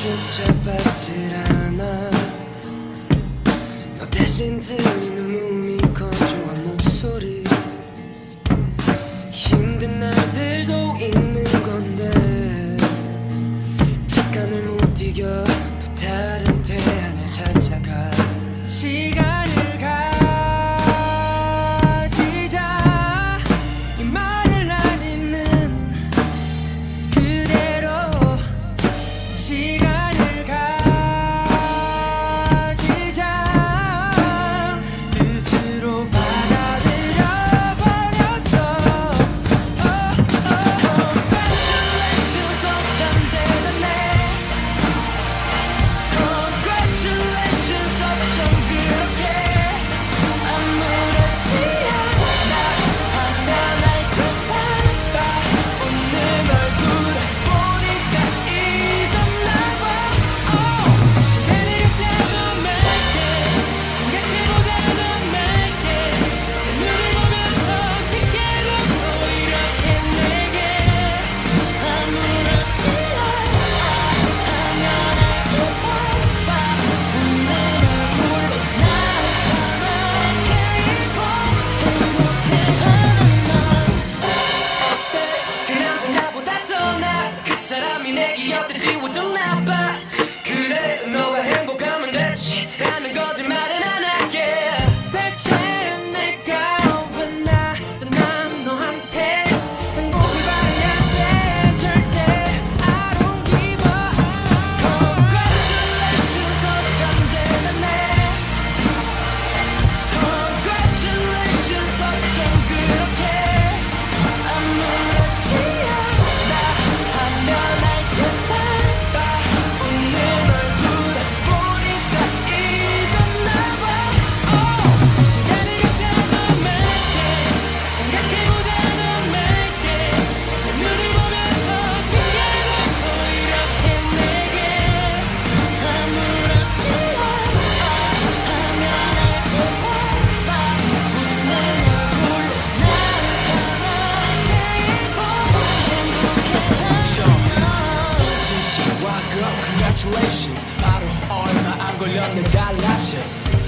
쫓아받질 않아. 너 대신 들리는 몸이 건조한 목소리. 힘든 날들도 있는 건데 잠깐을 못 이겨 또 다른 대안을 찾아가. 시간 congratulations. 바로 얼마 안 걸렸네. 잘나셨어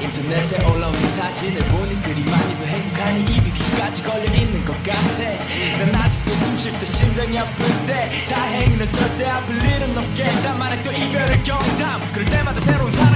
인터넷에 올라온 사진을 보니 그리 많이도 행복하니 입이 귀까지 걸려있는 것 같아. 난 아직도 숨 쉴 때 심장이 아플 때 다행히는 절대 아플 일은 없겠다 만약 또 이별을 경담 그럴 때마다 새로운 사